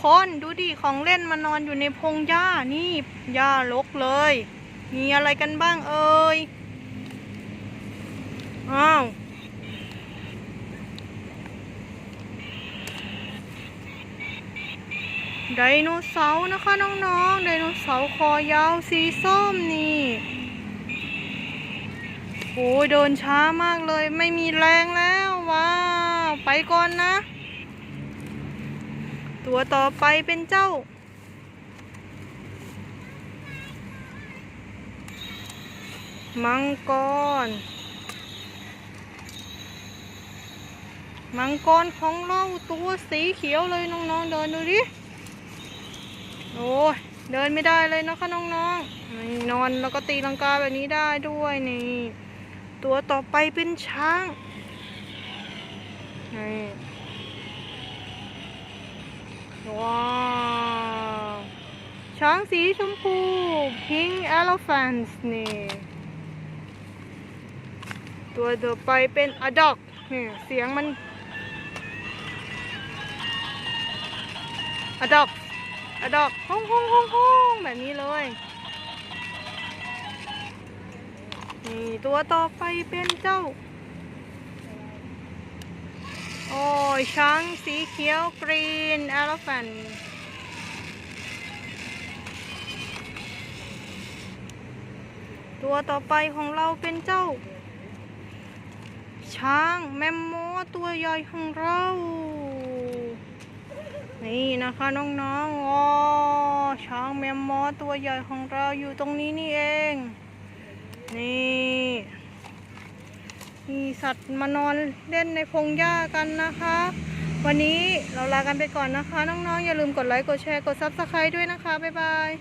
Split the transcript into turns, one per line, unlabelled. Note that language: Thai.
คนดูดิของเล่นมานอนอยู่ในพงหญ้านี่หญ้ารกเลย มีอะไรกันบ้างเอ่ยอ้าวไดโนเสาร์นะคะน้องๆไดโนเสาร์คอยาวสีส้มนี่โอ้ยเดินช้ามากเลย ไม่มีแรงแล้วว้าวไปก่อนนะ ตัวต่อไปเป็นเจ้า มังกร มังกรของเราตัวสีเขียวเลยน้องๆเดินดูดิ โอ้ยเดินไม่ได้เลยนะคะน้องๆนนอนแล้วก็ตีลังกาแบบนี้ได้ด้วยนี่ ตัวต่อไปเป็นช้างนี่ ว้าวช้างสีชมพู pink elephants นี่ ตัวต่อไปเป็น a dog นี่เสียงมัน a dog a dog ห้องห้องห้องห้องแบบนี้เลยนี่ตัวต่อไปเป็นเจ้า โอ้ ยช้างสีเขียว green elephant ตัวต่อไปของเราเป็นเจ้า ช้างแมมโมสตัวใหญ่ของเรา นี่นะคะน้องๆอ๋อช้างแมมโมสตัวใหญ่ของเราอยู่ตรงนี้นี่เอง นี่ มีสัตว์มานอนเล่นในพงหญ้ากันนะคะ วันนี้เราลากันไปก่อนนะคะ น้องๆ อย่าลืมกดไลค์ กดแชร์ กดซับสไครต์ด้วยนะคะ บ๊ายบาย